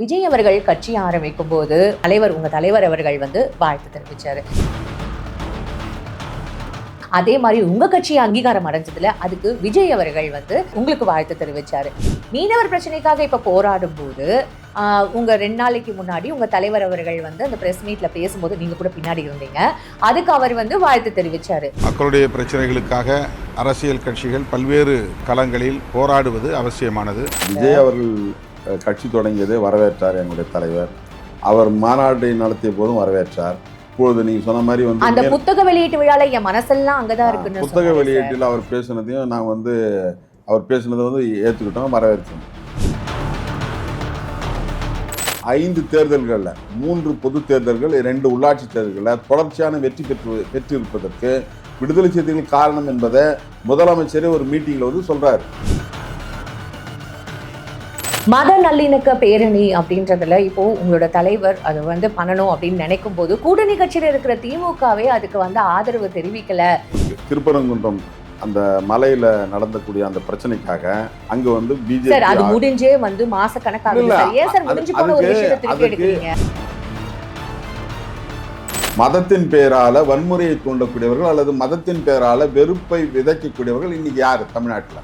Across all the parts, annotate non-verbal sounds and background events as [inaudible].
விஜய் அவர்கள் கட்சி ஆரம்பிக்கும் போது தலைவர் உங்க தலைவர் அவர்கள் வந்து வாழ்த்து தெரிவிச்சாரு. அதே மாதிரி உங்க கட்சி அங்கீகாரம் அடைஞ்சதுல அதுக்கு விஜய் அவர்கள் வந்து உங்களுக்கு வாழ்த்து தெரிவிச்சாரு. மீனவர் பிரச்சனைக்காக இப்ப போராடும் போது உங்க ரெண்டு நாளைக்கு முன்னாடி உங்க தலைவர் அவர்கள் வந்து அந்த பிரஸ் மீட்ல பேசும்போது நீங்க கூட பின்னாடி இருந்தீங்க. அதுக்கு அவர் வந்து வாழ்த்து தெரிவிச்சாரு. மக்களுடைய பிரச்சனைகளுக்காக அரசியல் கட்சிகள் பல்வேறு களங்களில் போராடுவது அவசியமானது. விஜய் அவர்கள் கட்சி தொடங்கியதை வரவேற்றார் எங்களுடைய தலைவர். அவர் மாநாட்டை நடத்திய போதும் வரவேற்றார். இப்பொழுது நீங்க சொன்ன மாதிரி வந்து அந்த புத்தக வெளியீட்டு விழால என் மனசெல்லாம் அங்கதான் இருக்குன்னு புத்தக. வெளியீட்டில் அவர் பேசுனதையும் நான் வந்து அவர் பேசுனதை வந்து ஏற்றுக்கிட்டோம் வரவேற்கிறோம் ஐந்து தேர்தல்களில் மூன்று பொது தேர்தல்கள் ரெண்டு உள்ளாட்சி தேர்தல்களில் தொடர்ச்சியான வெற்றி பெற்று பெற்றிருப்பதற்கு விடுதலை செய்திகள் காரணம் என்பதை முதலமைச்சரே ஒரு மீட்டிங்கில் வந்து சொல்றாரு. மத நல்லிணக்க பேரணி அப்படின்றதுல இப்போ உங்களோட தலைவர் அது வந்து பண்ணணும் அப்படின்னு நினைக்கும் போது கூட்டணி கட்சியில இருக்கிற திமுகவே அதுக்கு வந்து ஆதரவு தெரிவிக்கல. திருப்பரங்குன்றம் அந்த மலையில நடந்தக்கூடிய அந்த பிரச்சனைக்காக அங்க வந்து சார் அது பிஜேபி முடிஞ்சே வந்து மாச சார் அது- முடிஞ்சு போன ஒரு அதுக்கு- விஷயத்தை திருப்பி அதுக்கு- எடுக்கிறீங்க? மதத்தின் பெயரால வன்முறையை தூண்டக்கூடியவர்கள் அல்லது மதத்தின் பெயரால வெறுப்பை விதைக்கக்கூடியவர்கள் இன்னைக்கு யாரு? தமிழ்நாட்டுல.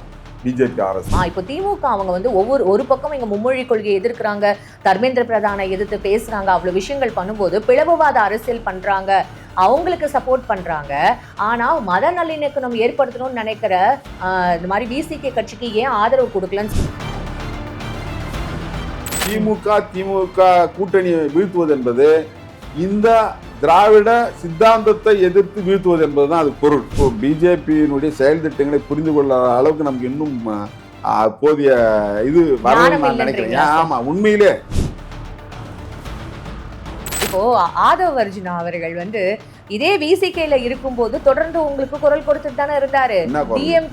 பிஜேபி அரசு. ஆ, இப்போ திமுக அவங்க வந்து ஒவ்வொரு ஒரு பக்கம் எங்க மும்மொழி கொள்கையை எதிர்க்கிறாங்க. தர்மேந்திர பிரதானை எதிர்த்து பேசுறாங்க. அவ்வளவு விஷயங்கள் பண்ணும்போது பிளவுவாத அரசியல் பண்றாங்க. அவங்களுக்கு சப்போர்ட் பண்றாங்க. ஆனா மத நல்லிணக்கம் ஏற்படுத்தணும்னு நினைக்கிற இந்த மாதிரி விசிகே கட்சிக்கு ஏன் ஆதரவு கொடுக்கலன்னு திமுக திமுக கூட்டணியை வீழ்த்துவது என்பது இந்த திராவிட சித்தாந்தத்தை எதிர்த்து வீழ்த்துவது என்பதுதான் அது பொருள். இப்போ பிஜேபியினுடைய செயல் திட்டங்களை புரிந்து கொள்ள அளவுக்கு நமக்கு இன்னும் போதிய இது வரணும்னு நான் நினைக்கிறேன்? ஆமா உண்மையிலே. இப்போ ஆதவ் அர்ஜுனா அவர்கள் வந்து இதே விசிகேல இருக்கும்போது தொடர்ந்து உங்களுக்கு குரல் கொடுத்துட்டு தானே இருந்தாரு? டிஎம்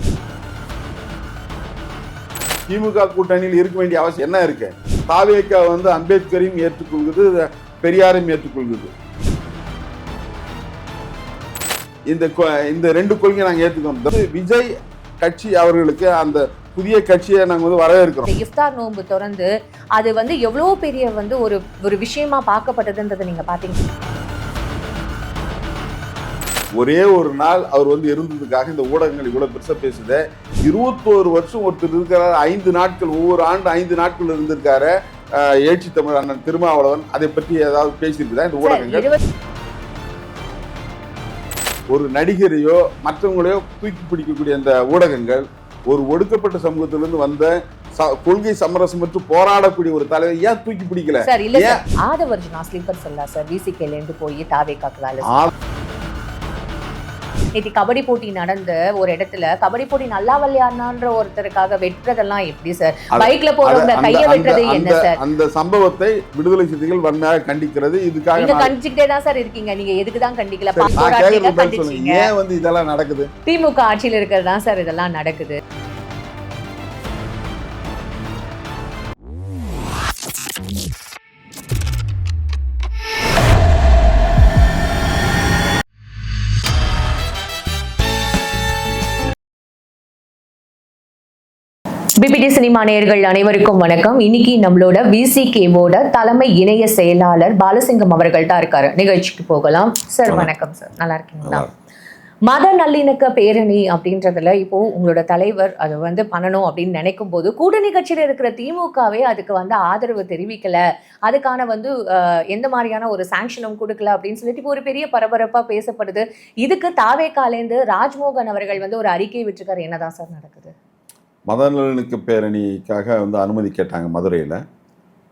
திமுக கூட்டணியில் இருக்க வேண்டிய அவசியம் என்ன இருக்கு? தாவேக்கா வந்து அம்பேத்கரையும் ஏற்றுக்கொள்கிறது பெரியாரையும் ஏற்றுக்கொள்கிறது. இந்த இந்த ரெண்டு கொள்கையை நாங்கள் ஏற்றுக்கோம் விஜய் கட்சி அவர்களுக்கு அந்த புதிய கட்சியை நாங்கள் வந்து வரவேற்கிறோம். இந்த இஃப்தார் நோன்பு திறந்து அது வந்து எவ்வளவு பெரிய வந்து ஒரு ஒரு விஷயமா பார்க்கப்பட்டதுன்றதை நீங்க பாத்தீங்க ஒரே ஒரு நாள் அவர் வந்து இருந்ததுக்காக இந்த ஊடகங்கள் இவ்வளவு பெருசா பேசுது. இருபத்தோரு வருஷம் ஒருத்தர் இருக்கிறார். ஐந்து நாட்கள் ஒவ்வொரு ஆண்டு ஐந்து நாட்கள் இருந்திருக்காரு. அஹ், எழுச்சி தமிழ் அண்ணன் திருமாவளவன் அதை பற்றி ஏதாவது பேசியிருக்குதா இந்த ஊடகங்கள்? ஒரு நடிகரையோ மற்றவங்களையோ தூக்கி பிடிக்கக்கூடிய அந்த ஊடகங்கள் ஒரு ஒடுக்கப்பட்ட சமூகத்திலிருந்து வந்த கொள்கை சமரசமற்று போராடக்கூடிய ஒரு தலைவர் ஏன் தூக்கி பிடிக்கல? சார் இல்ல ஏன்? சார் ஆதவ் அர்ஜுனா ஸ்லீப்பர் சொல்லா சார் விசிகேல இருந்து போய் தாவே காக்கு வேலை நேற்று கபடி போட்டி நடந்த ஒரு இடத்துல கபடி போட்டி நல்லா விளையாடினான்ற ஒருத்தருக்காக வெட்டுறதெல்லாம் எப்படி சார் பைக்ல போறவங்க கைய வெட்டுறது என்ன சார் அந்த சம்பவத்தை விடுதலை சிறுத்தைகள் வன்மையாக கண்டிக்கிறது. இதுக்காக நீங்க நான் கண்டிச்சுக்கிட்டே தான் சார் இருக்கீங்க. நீங்க எதுக்கு தான் கண்டிக்கல? ஏன் வந்து இதெல்லாம் நடக்குது? திமுக ஆட்சியில் இருக்கிறது தான் சார் இதெல்லாம் நடக்குது. பிபிடி சினிமா நேயர்கள் அனைவருக்கும் வணக்கம். இன்னைக்கு நம்மளோட விசிகேவோட தலைமை இணைய செயலாளர் பாலசிங்கம் அவர்கள் தான் இருக்காரு. நிகழ்ச்சிக்கு போகலாம். சார் வணக்கம் சார் நல்லா இருக்கீங்களா? மத நல்லிணக்க பேரணி அப்படின்றதுல இப்போ உங்களோட தலைவர் அதை வந்து பண்ணணும் அப்படின்னு நினைக்கும் போது கூட்டணி கட்சியில இருக்கிற திமுகவே அதுக்கு வந்து ஆதரவு தெரிவிக்கல. அதுக்கான வந்து எந்த மாதிரியான ஒரு சாங்ஷனும் கொடுக்கல அப்படின்னு சொல்லிட்டு இப்போ ஒரு பெரிய பரபரப்பா பேசப்படுது. இதுக்கு தாவேக்காலேந்து ராஜ்மோகன் அவர்கள் வந்து ஒரு அறிக்கை விட்டுருக்காரு. என்னதான் சார் நடக்குது? மத நலனுக்கு பேரணிக்காக வந்து அனுமதி கேட்டாங்க மதுரையில்.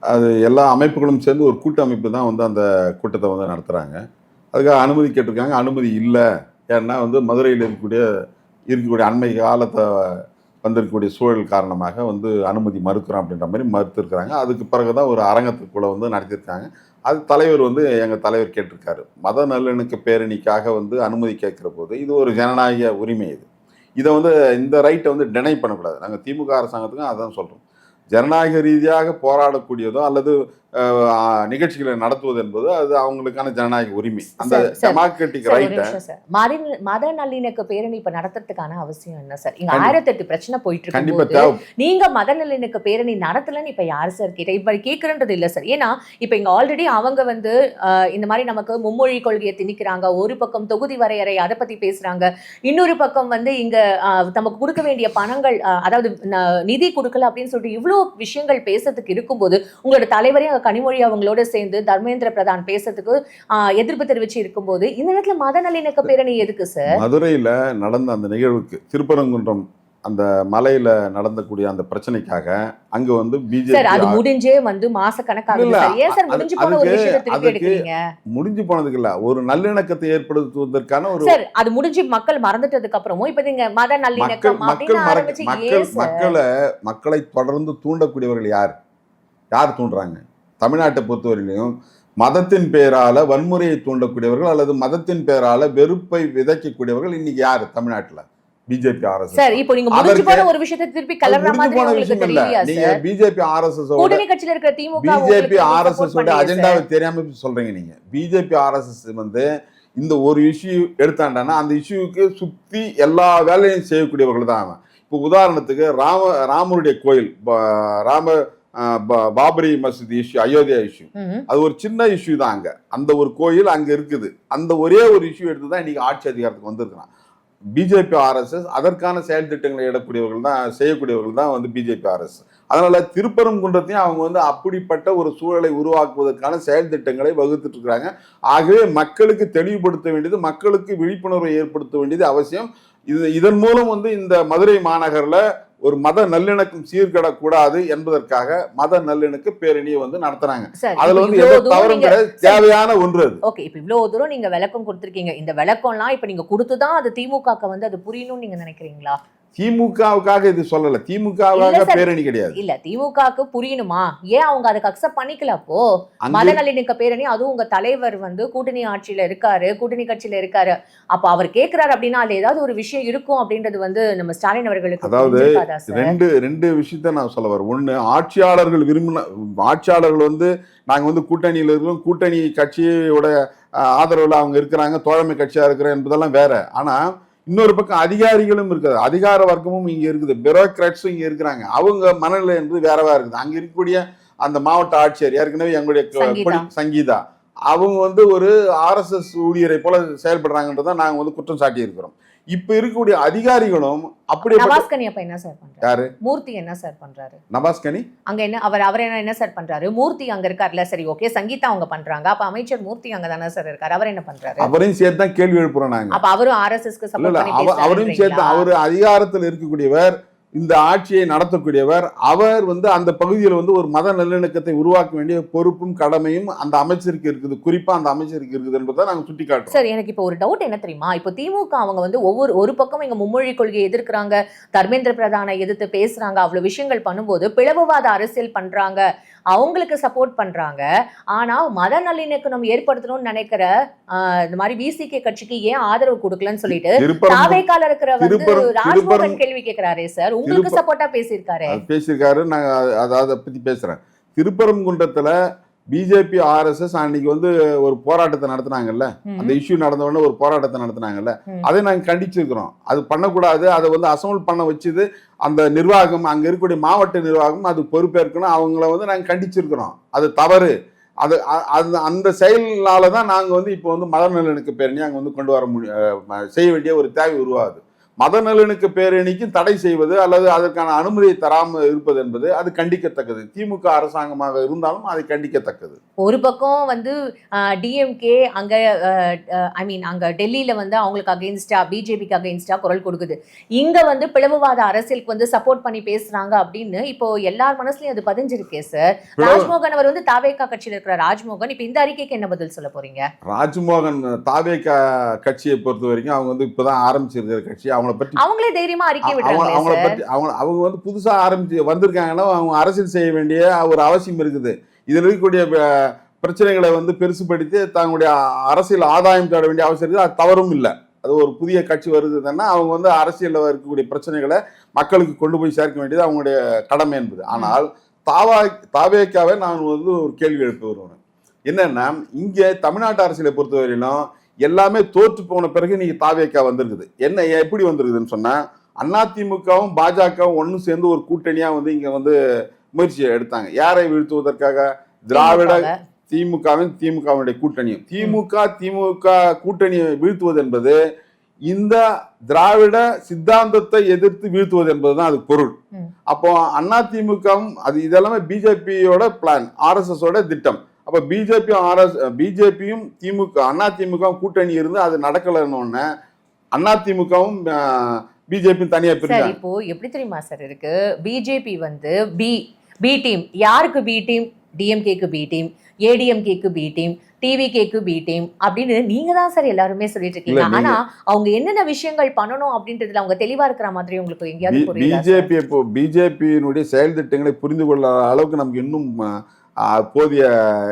அது எல்லா அமைப்புகளும் சேர்ந்து ஒரு கூட்டமைப்பு தான் வந்து அந்த கூட்டத்தை வந்து நடத்துகிறாங்க அதுக்காக அனுமதி கேட்டிருக்காங்க. அனுமதி இல்லை. ஏன்னா வந்து மதுரையில் இருக்கக்கூடிய இருக்கக்கூடிய அண்மை காலத்தை வந்திருக்கக்கூடிய சூழல் காரணமாக வந்து அனுமதி மறுக்கிறோம் அப்படின்ற மாதிரி மறுத்துருக்குறாங்க. அதுக்கு பிறகு தான் ஒரு அரங்கத்துக்குள்ளே வந்து நடத்தியிருக்காங்க. அது தலைவர் வந்து எங்கள் தலைவர் கேட்டிருக்காரு. மத நல்லிணக்க பேரணிக்காக வந்து அனுமதி கேட்குற போது இது ஒரு ஜனநாயக உரிமை இது. இதை வந்து இந்த ரைட்டை வந்து டெனை பண்ணக்கூடாது. நாங்கள் திமுக அரசாங்கத்துக்கும் அதான் சொல்கிறோம் ஜனநாயக ரீதியாக போராடக்கூடியதோ அல்லது நிகழ்ச்சிகளை நடத்துவது என்பது அது அவங்களுக்கான ஜனநாயக உரிமை அந்த. Democratic sir. மத மத நல்லிணக்க பேரணி இப்ப நடத்துறதுக்கான அவசியம் என்ன சார் இங்க ஆயிரத்தி எட்டு பிரச்சனை போயிட்டு தேவை நீங்க மத நல்லிணக்க பேரணி நடத்தலன்னு இப்ப யாரு சார் கேட்ட இப்ப கேக்குறன்றது இல்ல சார் ஏன்னா இப்ப இங்க ஆல்ரெடி அவங்க வந்து இந்த மாதிரி நமக்கு மும்மொழி கொள்கையை திணிக்கிறாங்க ஒரு பக்கம் தொகுதி வரையறை அதை பத்தி பேசுறாங்க இன்னொரு பக்கம் வந்து இங்க அஹ், நமக்கு கொடுக்க வேண்டிய பணங்கள் அதாவது நிதி கொடுக்கல அப்படின்னு சொல்லிட்டு இவ்வளவு விஷயங்கள் பேசுறதுக்கு இருக்கும்போது உங்களோட தலைவரே கனிமொழி அவங்களோட சேர்ந்து தர்மேந்திர பிரதான் பேசுறதுக்கு எதிர்ப்பு தெரிவிச்சு இருக்கும்போது இந்த நேரத்துல மத நல்லிணக்க பேரணி எதுக்கு சார் மதுரையில நடந்த அந்த நிகழ்வுக்கு திருப்பரங்குன்றம் அந்த மலையில நடந்தக்கூடிய அந்த பிரச்சனைக்காக அங்க வந்து சார் அது பிஜேபி முடிஞ்சே வந்து மாச ஏன் சார் அது- முடிஞ்சு போன ஒரு விஷயத்தை முடிஞ்சு போனதுக்கு இல்ல ஒரு நல்லிணக்கத்தை ஏற்படுத்துவதற்கான ஒரு சார் அது முடிஞ்சு மக்கள் மறந்துட்டதுக்கு அப்புறமும் இப்ப நீங்க மத நல்லிணக்கம் மக்கள் மக்களை மக்களை தொடர்ந்து தூண்டக்கூடியவர்கள் யார்? யார் தூண்டுறாங்க? தமிழ்நாட்டை பொறுத்தவரையிலையும் மதத்தின் பெயரால வன்முறையை தூண்டக்கூடியவர்கள் அல்லது மதத்தின் பெயரால வெறுப்பை விதைக்கக்கூடியவர்கள் இன்னைக்கு யார் தமிழ்நாட்டுல? பிஜேபி ஆர்எஸ் சார் இப்போ நீங்க முடிஞ்சு போன ஒரு விஷயத்தை திருப்பி கலர்ற மாதிரி உங்களுக்கு தெரியலையா நீங்க பிஜேபி ஆர்எஸ்எஸ் கூட்டணி கட்சியில இருக்கிற திமுக பிஜேபி ஆர்எஸ்எஸ் ஓட அஜெண்டாவை தெரியாம சொல்றீங்க நீங்க. பிஜேபி ஆர்எஸ்எஸ் வந்து இந்த ஒரு இஷ்யூ எடுத்தாண்டானா அந்த இஷ்யூக்கு சுத்தி எல்லா வேலையும் செய்யக்கூடியவர்கள் தான் அவன். இப்போ உதாரணத்துக்கு ராம ராமருடைய கோயில் ராம பாபரி மசூதி இஷ்யூ அயோத்தியா இஷ்யூ. அது ஒரு சின்ன இஷ்யூ தான் அங்க. அந்த ஒரு கோயில் அங்க இருக்குது. அந்த ஒரே ஒரு இஷ்யூ எடுத்து தான் இன்னைக்கு ஆட்சி அதிகாரத்துக்கு வந்திருக்கிறான். பிஜேபி ஆர்எஸ்எஸ் அதற்கான செயல் திட்டங்களை இடக்கூடியவர்கள் தான் செய்யக்கூடியவர்கள் தான் வந்து பிஜேபி ஆர்எஸ் அதனால திருப்பரங்குன்றத்தையும் அவங்க வந்து அப்படிப்பட்ட ஒரு சூழலை உருவாக்குவதற்கான செயல் திட்டங்களை வகுத்துட்டு இருக்கிறாங்க. ஆகவே மக்களுக்கு தெளிவுபடுத்த வேண்டியது மக்களுக்கு விழிப்புணர்வை ஏற்படுத்த வேண்டியது அவசியம். இது இதன் மூலம் வந்து இந்த மதுரை மாநகர்ல ஒரு மத நல்லிணக்கம் சீர்கடக்கூடாது என்பதற்காக மத நல்லிணக்க பேரணியை வந்து நடத்துறாங்க. அதுல வந்து எந்த தவறும் கிடையாது தேவையான ஒன்று அது. ஓகே இப்போ இவ்வளவு தூரம் நீங்க விளக்கம் கொடுத்துருக்கீங்க. இந்த விளக்கம்லாம் இப்ப நீங்க கொடுத்துதான் அது திமுகக்கு வந்து அது புரியணும்னு நீங்க நினைக்கிறீங்களா? திமுகவுக்காக இது சொல்லல. இல்ல திமுகவாக சார். பேரணி கிடையாது. இல்ல திமுகக்கு புரியணுமா? ஏன் அவங்க அதுக்கு அக்செப்ட் பண்ணிக்கல அப்போ? மத நல்லிணக்க பேரணி அதுவும் உங்க தலைவர் வந்து கூட்டணி ஆட்சியில இருக்காரு கூட்டணி கட்சியில இருக்காரு. அப்ப அவர் கேக்குறாரு அப்படின்னா அதுல ஏதாவது ஒரு விஷயம் இருக்கும் அப்படின்றது வந்து நம்ம ஸ்டாலின் அவர்களுக்கு அதாவது? ரெண்டு ரெண்டு விஷயத்த நான் சொல்ல வரேன். ஒண்ணு ஆட்சியாளர்கள் விரும்பின ஆட்சியாளர்கள் வந்து நாங்க வந்து கூட்டணியில் இருக்கிறோம். கூட்டணி கட்சியோட ஆதரவுல அவங்க இருக்கிறாங்க. தோழமை கட்சியா இருக்கிறோம் என்பதெல்லாம் வேற. ஆனா இன்னொரு பக்கம் அதிகாரிகளும் இருக்குது. அதிகார வர்க்கமும் இங்க இருக்குது. பியூரோக்ராட்ஸும் இங்க இருக்கிறாங்க. அவங்க மனநிலை என்பது வேறவா இருக்குது. அங்க இருக்கக்கூடிய அந்த மாவட்ட ஆட்சியர் ஏற்கனவே எங்களுடைய சங்கீதா. அவங்க வந்து ஒரு ஆர்எஸ்எஸ் ஊழியரை போல செயல்படுறாங்கன்றதை நாங்க வந்து குற்றம் சாட்டி இருக்கிறோம் இப்ப இருக்கக்கூடிய அதிகாரிகளும் அப்படியே நவாஸ்கனி அப்ப என்ன சார் பண்றாரு? யாரு? மூர்த்தி என்ன சார் பண்றாரு? நபாஸ்கனி அங்க என்ன அவர் அவர் என்ன என்ன சார் பண்றாரு? மூர்த்தி அங்க இருக்காருல்ல சரி ஓகே சங்கீதா அவங்க பண்றாங்க. அப்ப அமைச்சர் மூர்த்தி அங்க தானே சார் இருக்காரு. அவர் என்ன பண்றாரு? அவரையும் சேர்த்து தான் கேள்வி எழுப்புறோம் நாங்க. அப்ப அவரும் ஆர்எஸ்எஸ்க்கு சப்போர்ட் பண்ணி அவ- அவரையும் சேர்த்து? அவர் அதிகாரத்தில் இருக்கக்கூடியவர் இந்த ஆட்சியை நடத்தக்கூடியவர் அவர் வந்து அந்த பகுதியில் வந்து ஒரு மத நல்லிணக்கத்தை உருவாக்க வேண்டிய பொறுப்பும் கடமையும் அந்த அமைச்சருக்கு இருக்குது. குறிப்பாக அந்த அமைச்சருக்கு இருக்குது என்பதை நாங்கள் சுட்டி காட்டுறோம் சார் எனக்கு இப்போ ஒரு டவுட் என்ன தெரியுமா? இப்போ திமுக அவங்க வந்து ஒவ்வொரு ஒரு பக்கம் எங்கள் மும்மொழி கொள்கையை எதிர்க்கிறாங்க தர்மேந்திர பிரதானை எதிர்த்து பேசுகிறாங்க அவ்வளோ விஷயங்கள் பண்ணும்போது பிளவுவாத அரசியல் பண்ணுறாங்க அவங்களுக்கு சப்போர்ட் பண்றாங்க. ஆனா மத நல்லிணக்கம் ஏற்படுத்தணும்னு நினைக்கிற இந்த மாதிரி விசிகே கட்சிக்கு ஏன் ஆதரவு கொடுக்கலன்னு சொல்லிட்டு தாவேக்கால இருக்கிற வந்து ராஜ்மோகன் கேள்வி கேட்கிறாரே சார் உங்களுக்கு சப்போர்ட்டா பேசியிருக்காரு? பேசியிருக்காரு. நாங்க அது- பத்தி பேசுறேன். திருப்பரங்குன்றத்துல பிஜேபி ஆர்எஸ்எஸ் அன்னைக்கு வந்து ஒரு போராட்டத்தை நடத்துனாங்கல்ல? அந்த இஷ்யூ நடந்த உடனே ஒரு போராட்டத்தை நடத்துனாங்கல்ல. அதை நாங்க கண்டிச்சிருக்கிறோம். அது பண்ணக்கூடாது. அதை வந்து அசம்பிள் பண்ண வச்சது அந்த நிர்வாகம் அங்க இருக்கக்கூடிய மாவட்ட நிர்வாகம் அது பொறுப்பேற்கணும். அவங்கள வந்து நாங்க கண்டிச்சிருக்கிறோம். அது தவறு. அது அ- அந்த அந்த செயலால தான் நாங்க வந்து இப்போ வந்து மத நல்லிணக்க பேரணி அங்க வந்து கொண்டு வர முடியும் செய்ய வேண்டிய ஒரு தேவை உருவாகுது. மத நல்லிணக்க பேரணிக்கும் தடை செய்வது அல்லது அதற்கான அனுமதியை தராமல் இருப்பது என்பது அது கண்டிக்கத்தக்கது. திமுக அரசாங்கமாக இருந்தாலும் அதை கண்டிக்கத்தக்கது. ஒரு பக்கம் வந்து டிஎம்கே அங்க ஐ மீன் அங்க டெல்லியில வந்து அவங்களுக்கு அகைன்ஸ்டா பிஜேபிக்கு அகைன்ஸ்டா குரல் கொடுக்குது. இங்க வந்து பிளவுவாத அரசியலுக்கு வந்து சப்போர்ட் பண்ணி பேசுறாங்க அப்படின்னு இப்போ எல்லார் மனசுலயும் அது பதிஞ்சிருக்கே சார் ராஜ்மோகன் அவர் வந்து தாவேகா கட்சியில இருக்கிற ராஜ்மோகன் இப்ப இந்த அறிக்கைக்கு என்ன பதில் சொல்ல போறீங்க? ராஜ்மோகன் தாவே கட்சியை பொறுத்த வரைக்கும் அவங்க வந்து இப்பதான் ஆரம்பிச்சிருக்கிற கட்சி. அவங்கள பற்றி அவங்களே தைரியமா அறிக்கை அவங்க விடுறாங்களே அவங்கள பற்றி அவங்க அவங்க வந்து புதுசா ஆரம்பிச்சு வந்திருக்காங்கன்னா அவங்க அரசியல் செய்ய வேண்டிய ஒரு அவசியம் இருக்குது. இதில் இருக்கக்கூடிய பிரச்சனைகளை வந்து பெருசுபடுத்தி தங்களுடைய அரசியல் ஆதாயம் தேட வேண்டிய அவசியம் இருக்குது. அது தவறும் இல்லை. அது ஒரு புதிய கட்சி வருதுன்னா அவங்க வந்து அரசியலில் இருக்கக்கூடிய பிரச்சனைகளை மக்களுக்கு கொண்டு போய் சேர்க்க வேண்டியது அவங்களுடைய கடமை என்பது. ஆனால் தாவா தாவேக்காவை நான் வந்து ஒரு கேள்வி எழுப்ப வருவேன் என்னன்னா இங்கே தமிழ்நாட்டு அரசியலை பொறுத்தவரையிலும் எல்லாமே தோற்று போன பிறகு நீங்க தாவேக்கா வந்திருக்குது. என்ன எப்படி வந்திருக்குதுன்னு சொன்னா அதிமுகவும் பாஜகவும் ஒன்று சேர்ந்து ஒரு கூட்டணியா வந்து இங்க வந்து முயற்சியை எடுத்தாங்க. யாரை வீழ்த்துவதற்காக? திராவிட திமுகவை. திமுகவின் திமுகவினுடைய கூட்டணியும். திமுக திமுக கூட்டணியை வீழ்த்துவது என்பது இந்த திராவிட சித்தாந்தத்தை எதிர்த்து வீழ்த்துவது என்பதுதான் அது பொருள். அப்போ அண்ணா திமுகவும் அது இதெல்லாமே பிஜேபியோட பிளான் ஆர்எஸ்எஸ் ஓட திட்டம். அப்ப பிஜேபி ஆர்எஸ் பிஜேபியும் திமுக அண்ணா திமுக கூட்டணி இருந்து அது நடக்கலன்னு அண்ணா திமுகவும் பிஜேபியும் தனியா பிரிஞ்சாங்க. இப்போ எப்படி தெரியுமா சார் இருக்கு? பிஜேபி வந்து பி பி டீம் யாருக்கு பி டீம்? டிஎம்கேக்கு பி டீம் ஏடிஎம்கேக்கு பி டீம் டிவிகேக்கு பி டீம் அப்படின்னு நீங்க தான் சார் எல்லாருமே சொல்லிட்டு இருக்கீங்க. ஆனா அவங்க என்னென்ன விஷயங்கள் பண்ணணும் அப்படின்றதுல அவங்க தெளிவா இருக்கிற மாதிரி உங்களுக்கு எங்கேயாவது? பிஜேபி இப்போ பிஜேபியினுடைய செயல் திட்டங்களை புரிந்து கொள்ள அளவுக்கு நமக்கு இன்னும் போதிய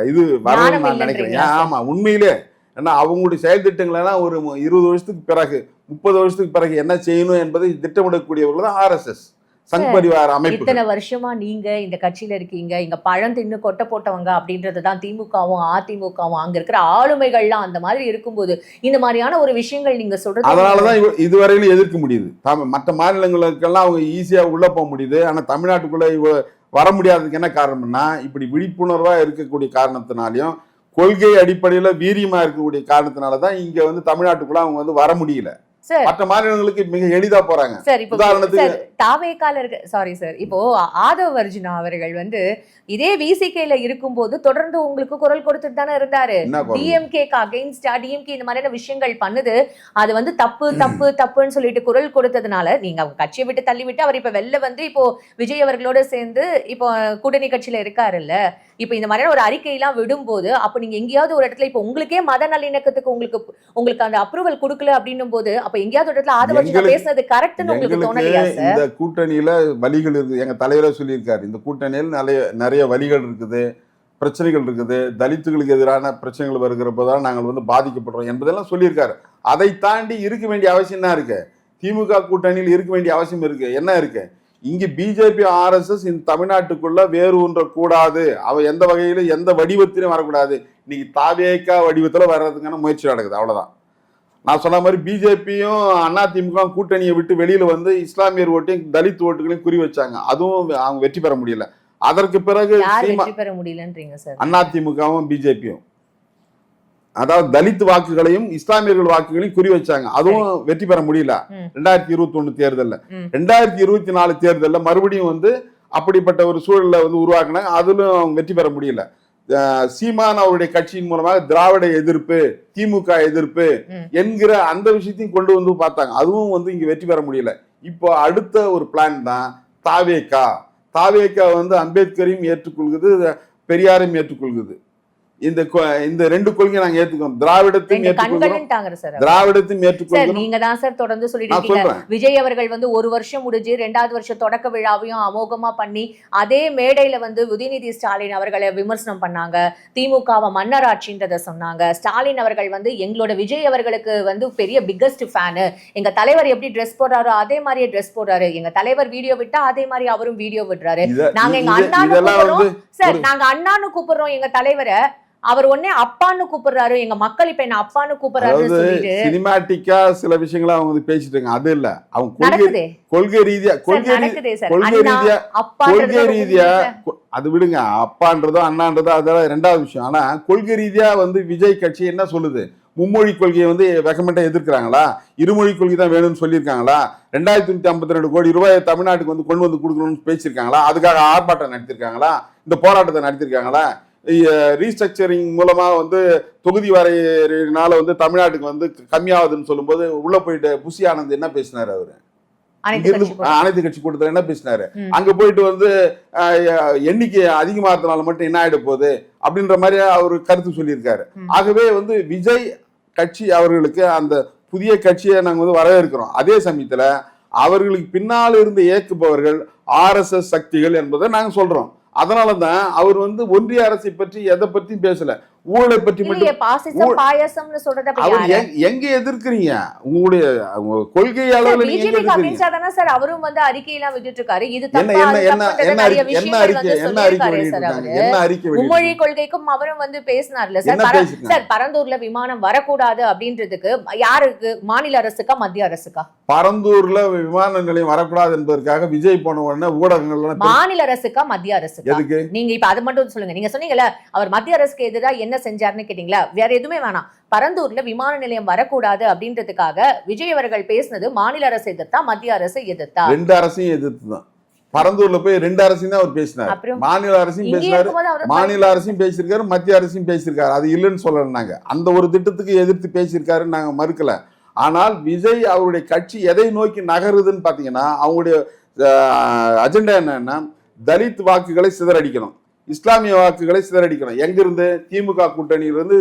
இது வரணும்னு நான் நினைக்கிறேன்? ஆமா உண்மையிலே. ஏன்னா அவங்களுடைய செயல் திட்டங்கள் எல்லாம் ஒரு இருபது வருஷத்துக்கு பிறகு முப்பது வருஷத்துக்கு பிறகு என்ன செய்யணும் என்பதை திட்டமிடக்கூடியவர்கள் தான் ஆர்எஸ்எஸ் சங் பரிவார அமைப்பு இத்தனை வருஷமா நீங்க இந்த கட்சியில இருக்கீங்க இங்க பழம் தின்னு கொட்டை போட்டவங்க அப்படின்றது தான் திமுகவும் அதிமுகவும் அங்க இருக்கிற ஆளுமைகள்லாம் அந்த மாதிரி இருக்கும்போது இந்த மாதிரியான ஒரு விஷயங்கள் நீங்க சொல்றது அதனாலதான் இதுவரையிலும் எதிர்க்க முடியுது. மற்ற மாநிலங்களுக்கெல்லாம் அவங்க ஈஸியா உள்ள போக முடியுது. ஆனா தமிழ்நாட்டுக்குள்ள வர முடியாததுக்கு என்ன காரணம்னா இப்படி விழிப்புணர்வா இருக்கக்கூடிய காரணத்தினாலையும் கொள்கை அடிப்படையில வீரியமா இருக்கக்கூடிய காரணத்தினால தான் இங்க வந்து தமிழ்நாட்டுக்குள்ள அவங்க வந்து வர முடியல. மற்ற மாநிலங்களுக்கு மிக எளிதா போறாங்க. சார் இப்போ தாவேக்கால இருக்க சாரி சார் இப்போ ஆதவ் அர்ஜுனா அவர்கள் வந்து இதே விசிகேல இருக்கும்போது தொடர்ந்து உங்களுக்கு குரல் கொடுத்துட்டு தானே இருந்தாரு? டிஎம்கேக்கு அகைன்ஸ்டா டிஎம்கே இந்த மாதிரியான விஷயங்கள் பண்ணுது. அது வந்து தப்பு தப்பு தப்புன்னு சொல்லிட்டு குரல் கொடுத்ததுனால நீங்க அவங்க கட்சியை விட்டு தள்ளி விட்டு அவர் இப்ப வெளில வந்து இப்போ விஜய் அவர்களோட சேர்ந்து இப்போ கூட்டணி கட்சியில இருக்காருல்ல. இப்போ இந்த மாதிரியான ஒரு அறிக்கையெல்லாம் விடும்போது அப்ப நீங்க எங்கேயாவது ஒரு இடத்துல இப்போ உங்களுக்கே மத நல்லிணக்கத்துக்கு உங்களுக்கு உங்களுக்கு அந்த அப்ரூவல் கொடுக்கல அப்படின்னும் போது அப்ப எங்கேயாவது ஒரு இடத்துல ஆதவ அர்ஜுனா எங்களுக்கு- பேசுனது கரெக்ட்னு உங்களுக்கு தோணலையா சார் இந்த கூட்டணியில வலிகள் இருக்கு. எங்க தலைவரே சொல்லியிருக்காரு. இந்த கூட்டணியில் நிறைய நிறைய வலிகள் இருக்குது பிரச்சனைகள் இருக்குது. தலித்துகளுக்கு எதிரான பிரச்சனைகள் வருகிற போதுதான் நாங்கள் வந்து பாதிக்கப்படுறோம் என்பதெல்லாம் சொல்லியிருக்காரு. அதை தாண்டி இருக்க வேண்டிய அவசியம் தான் இருக்கு? திமுக கூட்டணியில் இருக்க வேண்டிய அவசியம் இருக்கு. என்ன இருக்கு? இங்க பிஜேபி ஆர்எஸ்எஸ் இந்த தமிழ்நாட்டுக்குள்ள வேறு ஒன்ற கூடாது. அவ எந்த வகையிலும் எந்த வடிவத்திலும் வரக்கூடாது. இன்னைக்கு தாவேக்கா வடிவத்துல வர்றதுக்கான முயற்சி நடக்குது. அவ்வளவுதான். நான் சொன்ன மாதிரி பிஜேபியும் அதிமுக கூட்டணியை விட்டு வெளியில வந்து இஸ்லாமியர் ஓட்டையும் தலித் ஓட்டுகளையும் குறி வச்சாங்க. அதுவும் அவங்க வெற்றி பெற முடியல. அதற்கு பிறகு பெற முடியலன்றீங்க சார் அதிமுகவும் பிஜேபியும். அதாவது தலித் வாக்குகளையும் இஸ்லாமியர்கள் வாக்குகளையும் குறி வச்சாங்க. அதுவும் வெற்றி பெற முடியல. ரெண்டாயிரத்தி இருபத்தி ஒண்ணு தேர்தல்ல. ரெண்டாயிரத்தி இருபத்தி நாலு தேர்தல்ல மறுபடியும் வந்து அப்படிப்பட்ட ஒரு சூழல்ல வந்து உருவாக்குனாங்க. அதிலும் அவங்க வெற்றி பெற முடியல. சீமான் அவருடைய கட்சியின் மூலமாக திராவிட எதிர்ப்பு திமுக எதிர்ப்பு. என்கிற அந்த விஷயத்தையும் கொண்டு வந்து பார்த்தாங்க. அதுவும் வந்து இங்க வெற்றி பெற முடியல. இப்போ அடுத்த ஒரு பிளான் தான் தாவேக்கா. தாவேக்கா வந்து அம்பேத்கரையும் ஏற்றுக்கொள்குது பெரியாரையும் ஏற்றுக்கொள்குது. இந்த இந்த ரெண்டு கொள்கையை நாங்க ஏத்துக்கிறோம் திராவிடத்தையும் ஏற்றுக்கொள்கிறோம் திராவிடத்தையும் ஏற்றுக்கொள்கிறோம் நீங்க தான் சார் தொடர்ந்து சொல்லிட்டு இருக்கீங்க. விஜய் அவர்கள் வந்து ஒரு வருஷம் முடிஞ்சு ரெண்டாவது வருஷம் தொடக்க விழாவையும் அமோகமா பண்ணி அதே மேடையில வந்து உதயநிதி ஸ்டாலின் அவர்களை விமர்சனம் பண்ணாங்க. திமுகவை மன்னராட்சின்றத சொன்னாங்க. ஸ்டாலின் அவர்கள் வந்து எங்களோட விஜய் அவர்களுக்கு வந்து பெரிய பிக்கஸ்ட் ஃபேனு எங்க தலைவர் எப்படி ட்ரெஸ் போடுறாரோ அதே மாதிரியே ட்ரெஸ் போடுறாரு. எங்க தலைவர் வீடியோ விட்டா அதே மாதிரி அவரும் வீடியோ விடுறாரு. நாங்க எங்க அண்ணான்னு வந்து சார் நாங்க அண்ணான்னு கூப்பிடுறோம் எங்க தலைவரை. அவர் உடனே அப்பான்னு கூப்பிடுறாரு. எங்க மக்கள் இப்ப என்ன அப்பான்னு சொல்லிட்டு சினிமாட்டிக்கா சில விஷயங்களை அவங்க வந்து பேசிட்டு இருக்காங்க. அது இல்ல. அவங்க கொள்கை கொள்கை ரீதியா கொள்கை கொள்கை ரீதியா கொள்கை ரீதியா அது விடுங்க. அப்பான்றதோ அண்ணான்றதோ அதெல்லாம் ரெண்டாவது விஷயம். ஆனா கொள்கை ரீதியா வந்து விஜய் கட்சி என்ன சொல்லுது? மும்மொழி கொள்கையை வந்து வெக்கமெண்டா எதிர்க்கிறாங்களா? இருமொழி கொள்கை தான் வேணும்னு சொல்லியிருக்காங்களா? ரெண்டாயிரத்தி நூத்தி ஐம்பத்தி ரெண்டு கோடி ரூபாய் தமிழ்நாட்டுக்கு வந்து கொண்டு வந்து கொடுக்கணும்னு பேசியிருக்காங்களா? அதுக்காக ஆர்ப்பாட்டம் நடத்திருக்காங்களா இந்த போராட்டத்தை நடத்திருக்காங்களா ரீஸ்ட்ரக்சரிங் மூலமா வந்து தொகுதி வரையினால வந்து தமிழ்நாட்டுக்கு வந்து கம்மியாகுதுன்னு சொல்லும்போது உள்ள போயிட்டு புசி ஆனந்த் என்ன பேசினாரு அவரு? அனைத்து கட்சி கூட்டத்தில் என்ன பேசினாரு. அங்க போயிட்டு வந்து எண்ணிக்கை அதிகமாகிறதுனால மட்டும் என்ன ஆயிட போகுது? அப்படின்ற மாதிரி அவர் கருத்து சொல்லியிருக்காரு. ஆகவே வந்து விஜய் கட்சி அவர்களுக்கு அந்த புதிய கட்சியை நாங்க வந்து வரவேற்கிறோம். அதே சமயத்துல அவர்களுக்கு பின்னால் இருந்து இயக்குபவர்கள் ஆர்எஸ்எஸ் சக்திகள் என்பதை நாங்க சொல்றோம். அதனால தான் அவர் வந்து ஒன்றிய அரசை பற்றி எதை பற்றியும் பேசலை. ஊழலை பற்றி மட்டும் பாயசம்னு சொல்றத அவர்? எங்க- எதிர்க்கிறீங்க? உங்களுடைய உங்க கொள்கை அளவுல பிஜேபி சார் அவரும் வந்து அறிக்கையெல்லாம் விட்டுட்டு இருக்காரு இது என்ன என்ன அறிக்கை என்ன அறிக்கை என்ன அறிக்கை என்ன அறிக்கை மும்மொழி வெளியிட்டிருக்காங்க கொள்கைக்கும் அவரும் வந்து பேசினார்ல சார். சார் பரந்தூர்ல விமானம் வரக்கூடாது அப்படின்றதுக்கு யாருக்கு? மாநில அரசுக்கா மத்திய அரசுக்கா? பரந்தூர்ல விமான நிலையம் வரக்கூடாது என்பதற்காக விஜய் போன உடனே ஊடகங்கள்ல மாநில அரசுக்கா மத்திய அரசுக்கா? எதுக்கு? நீங்க இப்ப அது மட்டும் சொல்லுங்க. நீங்க சொன்னீங்கல்ல அவர் மத்திய அரசுக்கு எதிராக என்ன செஞ்சாருன்னு கேட்டீங்களா? வேற எதுவுமே வேணாம். பரந்தூர்ல விமான நிலையம் வரக்கூடாது அப்படின்றதுக்காக விஜய் அவர்கள் பேசினது மாநில அரசு எதிர்த்தா மத்திய அரசு எதிர்த்தா? ரெண்டு அரசையும் எதிர்த்து தான். பரந்தூர்ல போய் ரெண்டு அரசையும் தான் அவர் பேசினார். மாநில அரசையும் பேசினாரு. மாநில அரசையும் பேசியிருக்காரு மத்திய அரசையும் பேசியிருக்காரு. அது இல்லைன்னு நாங்க. அந்த ஒரு திட்டத்துக்கு எதிர்த்து பேசியிருக்காருன்னு நாங்க மறுக்கல. ஆனால் விஜய் அவருடைய கட்சி எதை நோக்கி நகருதுன்னு பாத்தீங்கன்னா அவங்களுடைய அஜெண்டா என்னன்னா தலித் வாக்குகளை சிதறடிக்கணும். இஸ்லாமிய வாக்குகளை சிதறடிக்கணும். எங்கிருந்து? திமுக கூட்டணியிலிருந்து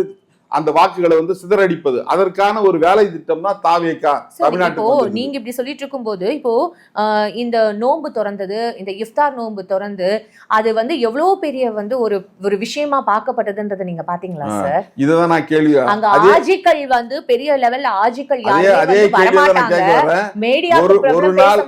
அந்த வாக்குகளை வந்து சிதறடிப்பது. அதற்கான ஒரு வேலை திட்டம் தான் தாவேக்கா இப்போ வந்தது. நீங்க இப்படி சொல்லிட்டு இருக்கும்போது இப்போ ஆஹ், இந்த நோன்பு திறந்தது இந்த இஃப்தார் நோன்பு திறந்து அது வந்து எவ்வளவு பெரிய வந்து ஒரு ஒரு விஷயமா பார்க்கப்பட்டதுன்றதை நீங்க பாத்தீங்களா. சார்? இதுதான் நான் கேள்வி. அங்க ஆஜிக்கள் வந்து பெரிய லெவல்ல ஆஜிக்கள் அதே கேள்வி ஒரு நாள்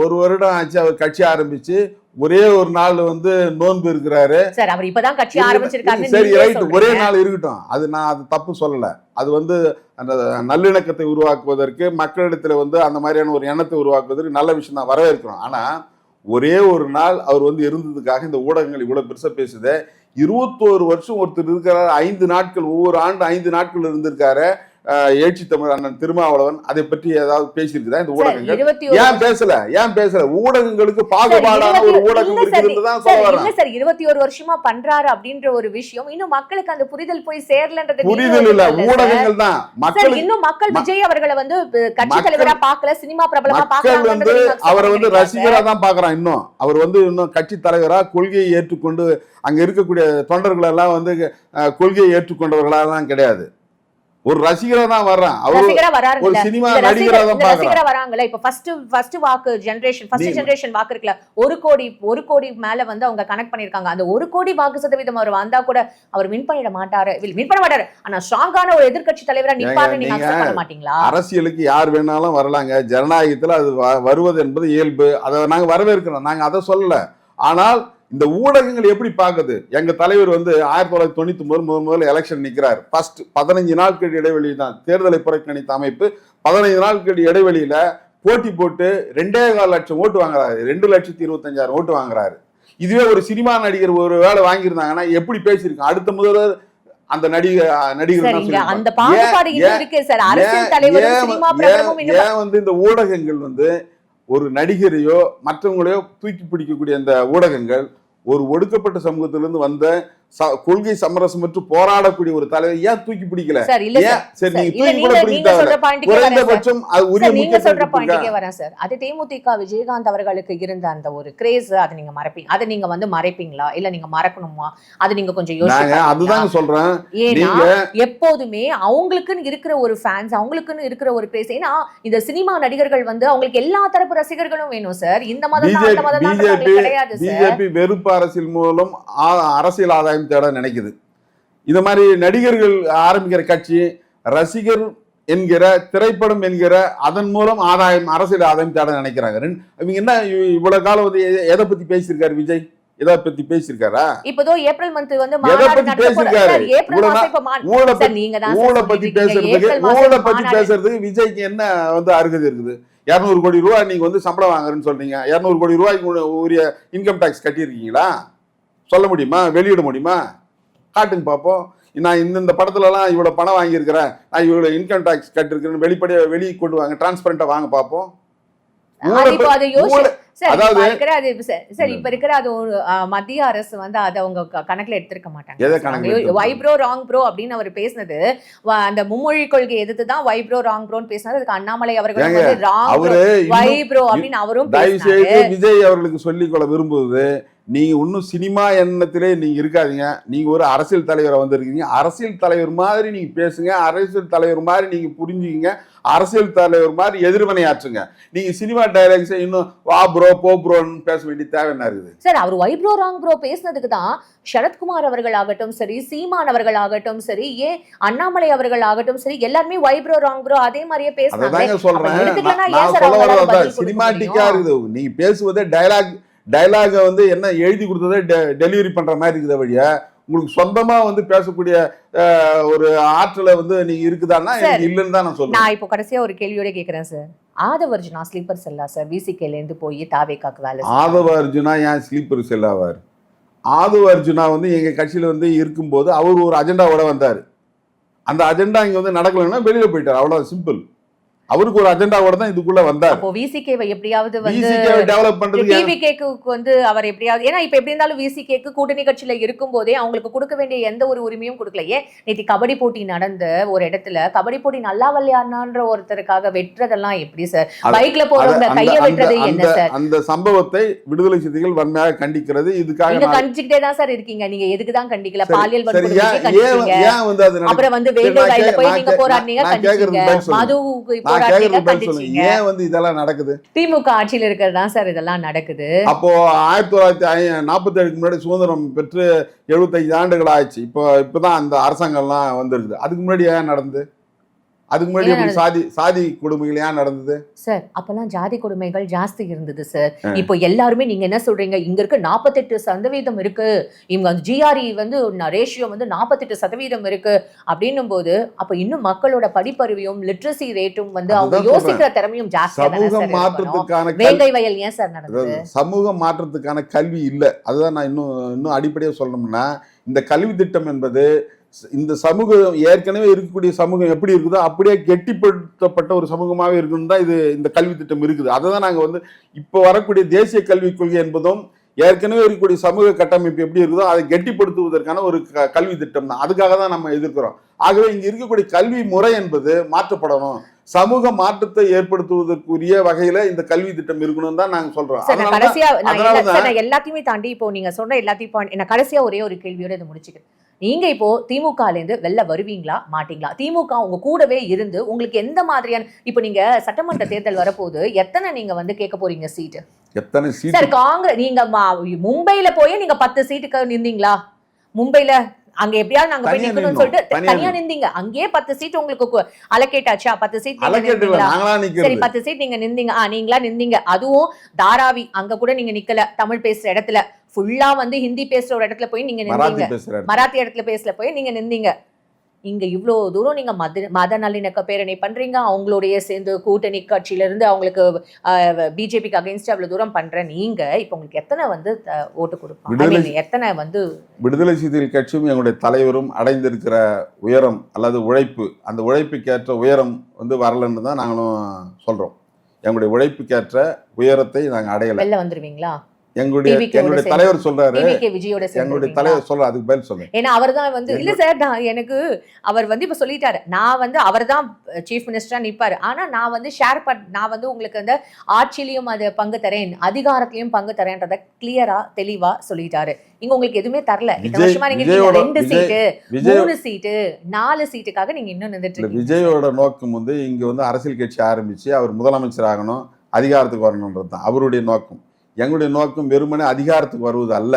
ஒரு வருடம் ஆச்சு அவர் கட்சி ஆரம்பிச்சு ஒரே ஒரு நாள் வந்து நோன்பு இருக்கிறாரு. சார் அவர் இப்பதான் கட்சி ஆரம்பிச்சிருக்காருன்னு சரி ரைட் ஒரே. நாள் இருக்கட்டும். அது நான் அது தப்பு சொல்லல. அது வந்து அந்த நல்லிணக்கத்தை உருவாக்குவதற்கு மக்களிடத்துல வந்து அந்த மாதிரியான ஒரு எண்ணத்தை உருவாக்குவதற்கு நல்ல விஷயம் தான் வரவேற்கிறோம். ஆனா ஒரே ஒரு நாள் அவர் வந்து இருந்ததுக்காக இந்த ஊடகங்கள் இவ்வளவு பெருசா பேசுது. இருபத்தோரு வருஷம் ஒருத்தர் இருக்கிறார். ஐந்து நாட்கள் ஒவ்வொரு ஆண்டு ஐந்து நாட்கள் இருந்திருக்காரு. எழுச்சி தமிழ் அண்ணன் திருமாவளவன் அதை பற்றி ஏதாவது பேசியிருக்குதா? இந்த ஊடகங்கள்? ஏன் பேசல? ஏன் பேசல? ஊடகங்களுக்கு பாகுபாடான ஒரு ஊடகம் இல்ல சார், தான் சொல்ல இருபத்தி ஒரு வருஷமா பண்றாரு அப்படின்ற ஒரு விஷயம். இன்னும் மக்களுக்கு அந்த புரிதல் போய் சேரலன்றது புரிதல் இல்ல ஊடகங்கள் தான். சார் மக்களுக்கு இன்னும் மக்கள் விஜய் அவர்களை வந்து கட்சி மக்கள்- தலைவரா பார்க்கல சினிமா பிரபலமா மக்கள் வந்து அவரை வந்து ரசிகரா தான் பாக்குறான் இன்னும். அவர் வந்து இன்னும் கட்சி தலைவரா கொள்கையை ஏற்றுக்கொண்டு அங்க இருக்கக்கூடிய தொண்டர்கள் எல்லாம் வந்து கொள்கையை ஏற்றுக்கொண்டவர்களாலாம் கிடையாது. ஒரு ரசிகரா தான் வர்றான். அவரு ரசிகரா ஒரு வராருல்ல சினிமா நடிகரா ரசிகர் தான் ரசிகரா வராங்கல்ல. இப்ப ஃபர்ஸ்ட் ஃபர்ஸ்ட் வாக்கு ஜெனரேஷன் ஃபர்ஸ்ட் ஜெனரேஷன் வாக்கு இருக்குல்ல. ஒரு கோடி ஒரு கோடி மேல வந்து அவங்க கனெக்ட் பண்ணிருக்காங்க அந்த ஒரு கோடி வாக்கு சதவீதம் அவர் வந்தா கூட அவர் வின் பண்ணிட மாட்டாரு. வின் பண்ண மாட்டாரு. ஆனா ஸ்ட்ராங்கான ஒரு எதிர்க்கட்சி தலைவரா நிப்பாருன்னு நீங்க அக்செப்ட் பண்ண மாட்டீங்களா? அரசியலுக்கு யார் வேணாலும் வரலாங்க. ஜனநாயகத்துல அது வருவது என்பது இயல்பு. அதை நாங்க வரவேற்கிறோம். நாங்க அதை சொல்லல. ஆனால் இந்த ஊடகங்கள் எப்படி பார்க்குது? எங்க தலைவர் வந்து ஆயிரத்தி தொள்ளாயிரத்தி தொண்ணூத்தி ஒன்பது முதல் முதல்ல எலெக்ஷன் நிக்கிறார். ஃபர்ஸ்ட் பதினஞ்சு நாட்கள் இடைவெளி தான் தேர்தலை புறக்கணித்த அமைப்பு பதினைந்து நாட்கள் இடைவெளியில போட்டி போட்டு ரெண்டே கால் லட்சம் ஓட்டு வாங்குறாரு. ரெண்டு லட்சத்தி இருபத்தஞ்சாயிரம் ஓட்டு வாங்குறாரு. இதுவே ஒரு சினிமா நடிகர் ஒரு வேலை வாங்கியிருந்தாங்கன்னா எப்படி பேசியிருக்காங்க அடுத்த முதல்வர் அந்த நடிகர் நடிகர் அந்த. பாகுபாடு இருக்கு சார். அரசியல் ஏன் வந்து இந்த ஊடகங்கள் வந்து ஒரு நடிகரையோ மற்றவங்களையோ தூக்கி பிடிக்கக்கூடிய அந்த ஊடகங்கள் ஒரு ஒடுக்கப்பட்ட சமூகத்திலிருந்து வந்த கொள்கை சமரசமற்று போராடக்கூடிய ஒரு தலைவர் ஏன் தூக்கி பிடிக்கல? சார் இல்ல ஏன்? சார். நீங்க தூக்கி கூட குறைந்தபட்சம் அது உரிய நீங்க சொல்ற கொடுங்க. வரேன் சார். அது தேமுதிக விஜயகாந்த் அவர்களுக்கு இருந்த அந்த ஒரு கிரேஸ் அதை நீங்க மறைப்பீங்க அதை நீங்க வந்து மறைப்பீங்களா? இல்ல நீங்க மறக்கணுமா? அது நீங்க கொஞ்சம் யோசிச்சு அதுதாங்க சொல்றேன். ஏன்னா எப்போதுமே அவங்களுக்குன்னு இருக்கிற ஒரு ஃபேன்ஸ் அவங்களுக்குன்னு இருக்கிற ஒரு கிரேஸ் ஏன்னா இந்த சினிமா நடிகர்கள் வந்து அவங்களுக்கு எல்லா தரப்பு ரசிகர்களும் வேணும் சார். இந்த மதம் அந்த மதம் கிடையாது பிஜேபி வெறுப்பு அரசியல் மூலம் அரசியல் ஆதாயம் தேட நினைக்குது. இந்த மாதிரி நடிகர்கள் ஆரம்பிக்கிற கட்சி ரசிகர் என்கிற திரைப்படம் என்கிற அதன் மூலம் ஆதாயம் அரசியல் ஆதாயம் தேட நினைக்கிறாங்க. இவங்க என்ன இவ்- இவ்வளவு காலம் வந்து எதை பத்தி பேசியிருக்காரு விஜய்? எதை பத்தி பேசியிருக்காரா? இப்போதோ ஏப்ரல் மந்த் வந்து எதை பத்தி பேசியிருக்காரு? ஊழலை பத்தி. பேசுறதுக்கு ஊழலை பத்தி. பேசுறதுக்கு விஜய்க்கு என்ன வந்து அருகதை இருக்குது? இருநூறு கோடி ரூபாய் நீங்க வந்து சம்பளம் வாங்குறேன்னு சொல்றீங்க. இருநூறு கோடி ரூபாய்க்கு உரிய இன்கம் டாக்ஸ் கட்டியிருக்கீங்களா? சொல்ல முடியுமா? வெளியிட முடியுமா? காட்டுங்க பார்ப்போம் நான் இந்த இந்த படத்துலலாம் இவ்வளோ பணம் வாங்கியிருக்கிறேன். நான் இவ்வளோ இன்கம் டாக்ஸ் கட்டிருக்கிறேன்னு வெளிப்படையாக வெளியே கொண்டு வாங்க டிரான்ஸ்பரண்டாக வாங்க பார்ப்போம் சார், அதாவது- இப்ப இருக்கிற அது சார், சார், இப்ப இருக்கிற அது ஒரு ஆ, மத்திய அரசு வந்து அதை அவங்க கணக்குல எடுத்திருக்க மாட்டாங்க. எதை கணக்குல எடுத்திருக்க வை ப்ரோ ராங் ப்ரோ அப்படின்னு அவர் பேசினது அந்த மும்மொழி கொள்கை எதிர்த்து தான் வை ப்ரோ ராங் ப்ரோன்னு பேசினது. அதுக்கு அண்ணாமலை அவர்கள் வந்து ராங் அவரு வை இன்னும் ப்ரோ அப்படின்னு அவரும் தயவு பேசினாரு. செய்து விஜய் அவர்களுக்கு சொல்லிக்கொள்ள விரும்புவது நீங்க இன்னும் சினிமா எண்ணத்திலே நீங்க இருக்காதீங்க. நீங்க ஒரு அரசியல் தலைவரை வந்திருக்கீங்க. அரசியல் தலைவர் மாதிரி நீங்க பேசுங்க. அரசியல் தலைவர் மாதிரி நீங்க புரிஞ்சுக்கிங்க. அரசியல் தலைவர் மாதிரி எதிர்வினையாற்றுங்க நீங்க சினிமா டைலாக்ஸ் இன்னும் வா ப்ரோ போ ப்ரோன்னு பேச வேண்டிய தேவை என்ன இருக்குது? சார் அவர் ஒய் ப்ரோ ராங் ப்ரோ பேசினதுக்கு தான் சரத்குமார் அவர்கள் ஆகட்டும் சரி சீமான் அவர்கள் ஆகட்டும் சரி ஏன் அண்ணாமலை அவர்கள் ஆகட்டும் சரி எல்லாருமே ஒய் ப்ரோ ராங் ப்ரோ அதே மாதிரியே அததாங்க சொல்றேன். சினிமாட்டிக்கா? இருக்குது. நீங்க பேசுவதே டயலாக் டயலாக வந்து என்ன எழுதி கொடுத்ததே டெலிவரி பண்ற மாதிரி இருக்குதே வழியா உங்களுக்கு சொந்தமா வந்து பேசக்கூடிய ஒரு ஆற்றலை வந்து நீங்க இருக்குதான்னா இல்லைன்னு தான் நான் சொல்றேன். நான் இப்போ கடைசியா ஒரு கேள்வியோட கேக்குறேன் சார். ஆதவர்ஜுனா ஸ்லீப்பர் செல்லா சார்? விசிகேல இருந்து போய் தாவேக்காக்கு வேலை செய்றாரு. ஆதவ அர்ஜுனா ஏன் ஸ்லீப்பர் செல்லாவார் ஆதவ அர்ஜுனா வந்து எங்க கட்சியில வந்து இருக்கும்போது அவர் ஒரு அஜெண்டாவோட வந்தார். அந்த அஜெண்டா இங்க வந்து நடக்கலைன்னா வெளியில போயிட்டார். அவ்வளவு சிம்பிள் அவருக்கு ஒரு அஜெண்டாவோட தான் இதுக்குள்ள வந்தார். அப்போ விசிகேவை எப்படியாவது வந்து டெவலப் பண்றதுக்கு டிவி கேக்கு வந்து அவர் எப்படியாவது ஏன்னா இப்ப எப்படி இருந்தாலும் விசி கேக்கு கூட்டணி கட்சியில இருக்கும் போதே அவங்களுக்கு கொடுக்க வேண்டிய எந்த ஒரு உரிமையும் கொடுக்கல. ஏன்? நேத்தி கபடி போட்டி நடந்த ஒரு இடத்துல கபடி போட்டி நல்லா விளையாடினான்ற ஒருத்தருக்காக வெட்டுறதெல்லாம் எப்படி சார் பைக்ல போறவங்க கைய வெட்டுறது என்ன சார் அந்த சம்பவத்தை விடுதலை சிறுத்தைகள் வன்மையாக கண்டிக்கிறது. இதுக்காக நீங்க கண்டிச்சுக்கிட்டே தான் சார் இருக்கீங்க. நீங்க எதுக்கு தான் கண்டிக்கல? பாலியல் கண்டிச்சீங்க. வந்து அது நடக்குது? அப்புறம் வந்து கே- போய் நீங்க போராடினீங்க கண்டிச்சீங்க. மதுவுக்கு ஏன் வந்து இதெல்லாம் நடக்குது? திமுக ஆட்சியில இருக்கிறது தான் சார் இதெல்லாம் நடக்குது. அப்போ ஆயிரத்தி தொள்ளாயிரத்தி நாற்பத்தி ஏழுக்கு முன்னாடி சுதந்திரம் பெற்று எழுபத்தைந்து ஆண்டுகள் ஆயிடுச்சு. இப்போ இப்பதான் அந்த அரசாங்கம்லாம் வந்திருக்குது அதுக்கு முன்னாடி ஏன் நடந்தது? அதுக்கு முன்னாடி எப்படி சாதி சாதி கொடுமைகள் ஏன் நடந்தது? சார் அப்பெல்லாம் ஜாதி கொடுமைகள் ஜாஸ்தி இருந்தது சார். இப்போ எல்லாருமே நீங்க என்ன சொல்றீங்க? இங்க இருக்க நாற்பத்தெட்டு சதவீதம் இருக்கு. இவங்க ஜிஆர்இ வந்து ரேஷியோ வந்து நாற்பத்தெட்டு சதவீதம் இருக்கு அப்படின்னும் போது அப்ப இன்னும் மக்களோட படிப்பறிவையும் லிட்ரஸி ரேட்டும் வந்து அவங்க யோசிக்கிற திறமையும் ஜாஸ்தியா தானே சமூக. மாற்றத்துக்கான வேங்கை வயல் ஏன் சார் நடந்தது? சமூக மாற்றத்துக்கான கல்வி இல்லை. அதுதான் நான் இன்னும் இன்னும் அடிப்படையாக சொல்லணும்னா இந்த கல்வி திட்டம் என்பது இந்த சமூகம் ஏற்கனவே இருக்கக்கூடிய சமூகம் எப்படி இருக்குதோ அப்படியே கெட்டிப்படுத்தப்பட்ட ஒரு சமூகமாகவே இருக்கணும் தான் இது இந்த கல்வி திட்டம் இருக்குது. அதை தான் நாங்கள் வந்து இப்போ வரக்கூடிய தேசிய கல்விக் கொள்கை என்பதும் ஏற்கனவே இருக்கக்கூடிய சமூக கட்டமைப்பு எப்படி இருக்குதோ அதை கெட்டிப்படுத்துவதற்கான ஒரு க- கல்வி திட்டம் தான். அதுக்காக தான் நம்ம எதிர்க்கிறோம். ஆகவே இங்க இருக்கக்கூடிய கல்வி முறை என்பது மாற்றப்படணும். சமூக மாற்றத்தை ஏற்படுத்துவதற்குரிய வகையில இந்த கல்வி திட்டம் இருக்கணும் தான் நாங்க சொல்றோம். கடைசியா எல்லாத்தையுமே தாண்டி இப்போ நீங்க சொன்ன எல்லாத்தையும் நான் கடைசியா ஒரே ஒரு கேள்வியோட இதை முடிச்சுக்கிறேன். நீங்க இப்போ திமுகல இருந்து வெளில வருவீங்களா? மாட்டீங்களா? திமுக உங்க கூடவே இருந்து உங்களுக்கு எந்த மாதிரியான இப்போ நீங்க சட்டமன்ற [clears throat] தேர்தல் வரப்போது எத்தனை நீங்க வந்து கேட்க போறீங்க சீட்டு? எத்தனை சார் சீட்டு காங்கிரஸ் நீங்க மா- மும்பைல போய் நீங்க பத்து சீட்டுக்கு நின்றீங்களா மும்பைல அங்க எப்படியாவது நாங்க போய் நிக்கணும்னு. சொல்லிட்டு தனியா நின்றீங்க அங்கேயே பத்து சீட் உங்களுக்கு அலகேட் ஆச்சா பத்து சீட் சரி பத்து சீட் நீங்க நின்றீங்க ஆ நீங்களா நின்றீங்க அதுவும் தாராவி அங்க கூட நீங்க நிக்கல. தமிழ் பேசுற இடத்துல. ஃபுல்லா வந்து ஹிந்தி பேசுற ஒரு இடத்துல போய் நீங்க நின்றீங்க பேசுறாரு மராத்தி இடத்துல பேசல போய் நீங்க நின்றீங்க இங்க இவ்ளோ தூரம் நீங்க மத மத நல்லிணக்க பேரணி பண்றீங்க. அவங்களோடய சேர்ந்து கூட்டணி கட்சியில இருந்து அவங்களுக்கு பிஜேபிக்கு அகைன்ஸ்ட் அவ்வளவு தூரம் பண்ற நீங்க இப்ப உங்களுக்கு எத்தனை வந்து ஓட்டு கொடுப்பாங்க எத்தனை வந்து விடுதலை சிறுத்தைகள் கட்சியும் எங்களுடைய தலைவரும் அடைந்திருக்கிற உயரம் அல்லது உழைப்பு அந்த உழைப்புக்கேற்ற உயரம் வந்து வரலன்னு தான் நாங்களும் சொல்றோம். எங்களுடைய உழைப்புக்கேற்ற உயரத்தை நாங்க அடையல. வெளில வந்துருவீங்களா? எங்களுடைய TVK யோட எங்களுடைய சேர்ந்து- தலைவர் சொல்றாரு. டிவிகே விஜயோட எங்களுடைய சேர்ந்து தலைவர் சொல்ற அதுக்கு பதில் சொல்றேன் ஏன்னா அவர் தான் வந்து இல்ல சார் நான் எனக்கு அவர் வந்து இப்ப சொல்லிட்டாரு. நான் வந்து அவர் தான் சீஃப் மினிஸ்டரா நிப்பாரு. ஆனா நான் வந்து ஷேர் பண் நான் வந்து உங்களுக்கு அந்த ஆட்சியிலையும் அது பங்கு தரேன் அதிகாரத்திலையும் பங்கு தரேன்றத கிளியரா தெளிவா சொல்லிட்டாரு. இங்க உங்களுக்கு எதுவுமே தரல. இந்த வருஷமா நீங்க ரெண்டு சீட்டு மூணு சீட்டு நாலு சீட்டுக்காக நீங்க இன்னும் நின்றுட்டு இருக்கீங்க. விஜயோட நோக்கம் வந்து இங்க வந்து அரசியல் கட்சி ஆரம்பிச்சு அவர் முதலமைச்சர் ஆகணும் அதிகாரத்துக்கு வரணுன்றது தான். அவருடைய நோக்கம். எங்களுடைய நோக்கம் வெறுமனே அதிகாரத்துக்கு வருவது அல்ல.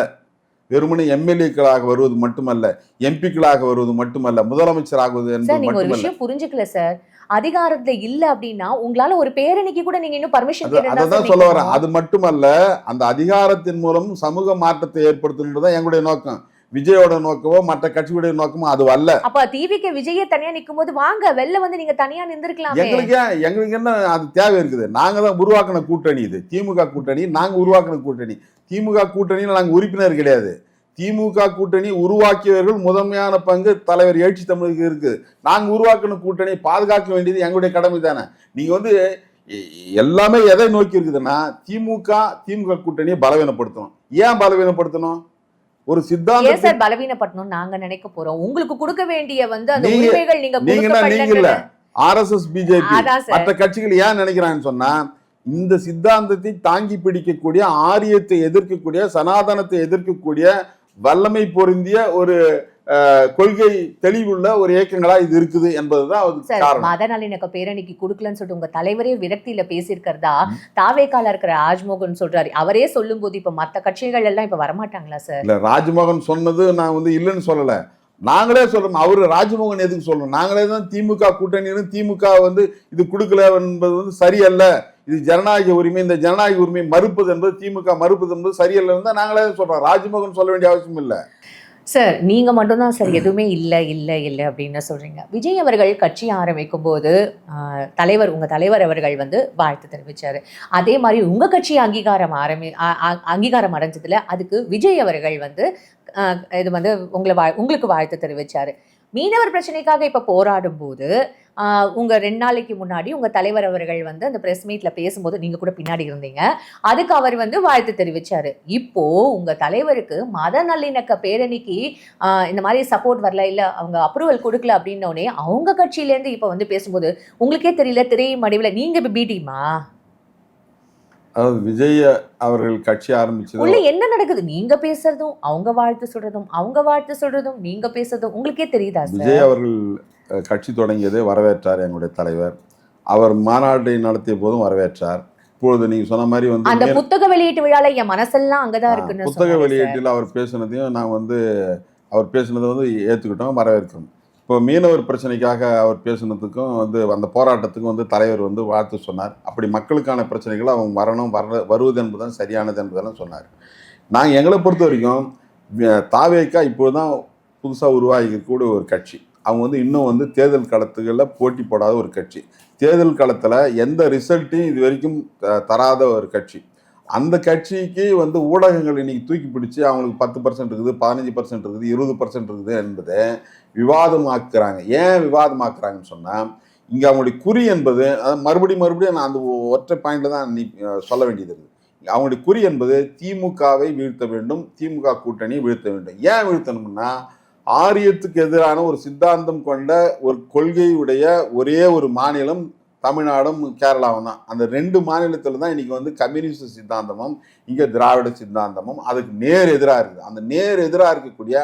வெறுமனே எம்எல்ஏக்களாக வருவது மட்டுமல்ல எம்பிக்களாக வருவது மட்டுமல்ல முதலமைச்சர் ஆகுவது என்பது நீங்க ஒரு மட்டுமல்ல. விஷயம் புரிஞ்சுக்கல சார். அதிகாரத்துல இல்ல அப்படின்னா உங்களால ஒரு பேரணிக்கு கூட நீங்க இன்னும் பர்மிஷன் அது அதை தான் சொல்ல வரேன். அது மட்டுமல்ல அந்த அதிகாரத்தின் மூலம் சமூக மாற்றத்தை ஏற்படுத்தணுன்றது தான் எங்களுடைய நோக்கம். விஜயோட நோக்கமோ மற்ற கட்சியுடைய நோக்கமோ அது அல்ல. அப்ப டிவிக்கு விஜயே தனியா நிக்கும் போது வாங்க வெளில வந்து நீங்க தனியா நின்றுக்கலாமே எங்களுக்கு எங்களுக்கு என்ன அது தேவை இருக்குது? நாங்க தான் உருவாக்கின கூட்டணி இது. திமுக கூட்டணி நாங்க உருவாக்கின கூட்டணி. திமுக கூட்டணியில் நாங்க உறுப்பினர் கிடையாது. திமுக கூட்டணி உருவாக்கியவர்கள் முதன்மையான பங்கு தலைவர் எழுச்சி தமிழுக்கு இருக்கு நாங்க உருவாக்கின கூட்டணி பாதுகாக்க வேண்டியது எங்களுடைய கடமை தானே. நீங்க வந்து எல்லாமே எதை நோக்கி இருக்குதுன்னா திமுக திமுக கூட்டணியை பலவீனப்படுத்தணும். ஏன் பலவீனப்படுத்தணும்? ஒரு ஏன் சித்தாந்த சார் பலவீனப்படணும் நாங்க நினைக்க போறோம்? உங்களுக்கு கொடுக்க வேண்டிய வந்து அந்த நீங்க- உரிமைகள் நீங்க நீங்கன்னா நீங்க இல்ல. ஆர்எஸ்எஸ் பிஜேபி மற்ற கட்சிகள் ஏன் நினைக்கிறாங்கன்னு சொன்னா இந்த சித்தாந்தத்தை தாங்கி பிடிக்கக்கூடிய ஆரியத்தை எதிர்க்கக்கூடிய சனாதனத்தை எதிர்க்கக்கூடிய வல்லமை பொருந்திய ஒரு கொள்கை தெளிவுள்ள ஒரு இயக்கங்களா இது இருக்குது என்பதுதான் அதுக்கு மத நல்லிணக்க பேரணிக்கு கொடுக்கலன்னு சொல்லிட்டு உங்க தலைவரே விரக்தியில பேசியிருக்கிறதா? தாவேக்கால இருக்கிற ராஜ்மோகன் சொல்றாரு. அவரே சொல்லும்போது இப்ப மத்த கட்சிகள் எல்லாம் இப்ப வரமாட்டாங்களா சார்? இல்ல ராஜ்மோகன் சொன்னது நான் வந்து இல்லைன்னு சொல்லல. நாங்களே சொல்றோம். அவரு ராஜ்மோகன் எதுக்கு சொல்லணும்? நாங்களே தான் திமுக கூட்டணியிலும் திமுக வந்து இது கொடுக்கல என்பது வந்து சரியல்ல. இது ஜனநாயக உரிமை. இந்த ஜனநாயக உரிமை மறுப்பது என்பது திமுக மறுப்பது என்பது சரியல்ல தான் நாங்களே சொல்றோம். ராஜ்மோகன் சொல்ல வேண்டிய அவசியம் இல்ல. சார் நீங்கள் மட்டும்தான் சார் எதுவுமே இல்லை இல்லை இல்லை அப்படின்னு சொல்கிறீங்க விஜய் அவர்கள் கட்சி ஆரம்பிக்கும் போது தலைவர் உங்கள் தலைவர் அவர்கள் வந்து வாழ்த்து தெரிவித்தார் அதே மாதிரி உங்கள் கட்சி அங்கீகாரம் ஆரம்பி அங்கீகாரம் அடைஞ்சதில் அதுக்கு விஜய் அவர்கள் வந்து இது வந்து உங்களை வா உங்களுக்கு வாழ்த்து தெரிவித்தார் மீனவர் பிரச்சனைக்காக இப்போ போராடும் போது உங்க ரெண்டு நாளைக்கு முன்னாடி உங்க தலைவர் அவர்கள் வந்து அந்த பிரஸ் மீட்ல பேசும்போது நீங்க கூட பின்னாடி இருந்தீங்க. அதுக்கு அவர் வந்து வாழ்த்து தெரிவிச்சாரு. இப்போ உங்க தலைவருக்கு மத நல்லிணக்க பேரணிக்கு இந்த மாதிரி சப்போர்ட் வரல இல்ல அவங்க அப்ரூவல் கொடுக்கல அப்படின்னோடனே அவங்க கட்சியிலேருந்து இப்போ வந்து பேசும்போது உங்களுக்கே தெரியல திரையும் மடிவில் நீங்க இப்போ பீட்டிமா அதாவது விஜய் அவர்கள் கட்சி ஆரம்பிச்சது உள்ள என்ன நடக்குது? நீங்க பேசுறதும் அவங்க வாழ்த்து சொல்றதும் அவங்க வாழ்த்து சொல்றதும் நீங்க பேசுறதும் உங்களுக்கே தெரியுதா விஜய் அவர்கள் கட்சி தொடங்கியதை வரவேற்றார் எங்களுடைய தலைவர். அவர் மாநாட்டை நடத்திய போதும் வரவேற்றார். இப்பொழுது நீங்க சொன்ன மாதிரி வந்து அந்த புத்தக வெளியீட்டு விழால என் மனசெல்லாம் அங்கதான் ஆ, இருக்குன்னு புத்தக. வெளியீட்டில் அவர் பேசுனதையும் நான் வந்து அவர் பேசுனதை வந்து ஏற்றுக்கிட்டோம் வரவேற்கிறோம். இப்போ மீனவர் பிரச்சனைக்காக அவர் பேசுனதுக்கும் வந்து அந்த போராட்டத்துக்கும் வந்து தலைவர் வந்து வாழ்த்து சொன்னார். அப்படி மக்களுக்கான பிரச்சனைகள் அவங்க வரணும் வர வருவது என்பதுதான் சரியானது என்பதெல்லாம் சொன்னார். நாங்கள் எங்களை பொறுத்த வரைக்கும் தாவேக்கா இப்போது தான் புதுசாக உருவாகிக்கக்கூடிய ஒரு கட்சி. அவங்க வந்து இன்னும் வந்து தேர்தல் களத்துகளில் போட்டி போடாத ஒரு கட்சி. தேர்தல் களத்தில் எந்த ரிசல்ட்டையும் இது வரைக்கும் தராத ஒரு கட்சி. அந்த கட்சிக்கு வந்து ஊடகங்கள் இன்னைக்கு தூக்கி பிடிச்சி அவங்களுக்கு பத்து பர்சன்ட் இருக்குது பதினஞ்சு பர்சன்ட் இருக்குது இருபது பர்சன்ட் இருக்குது என்பதை விவாதமாக்குறாங்க. ஏன் விவாதமாக்குறாங்கன்னு சொன்னால் இங்கே அவங்களுடைய குறி என்பது மறுபடியும் மறுபடியும் நான் அந்த ஒ- ஒற்றை பாயிண்ட்டில் தான் நீ சொல்ல வேண்டியது இருக்குது. அவங்களுடைய குறி என்பது திமுகவை வீழ்த்த வேண்டும் திமுக கூட்டணியை வீழ்த்த வேண்டும். ஏன் வீழ்த்தணும்னா ஆரியத்துக்கு எதிரான ஒரு சித்தாந்தம் கொண்ட ஒரு கொள்கையுடைய ஒரே ஒரு மாநிலம் தமிழ்நாடும் கேரளாவும் தான். அந்த ரெண்டு மாநிலத்தில் தான் இன்றைக்கி வந்து கம்யூனிஸ்ட் சித்தாந்தமும் இங்கே திராவிட சித்தாந்தமும் அதுக்கு நேர் எதிராக இருக்குது. அந்த நேர் எதிராக இருக்கக்கூடிய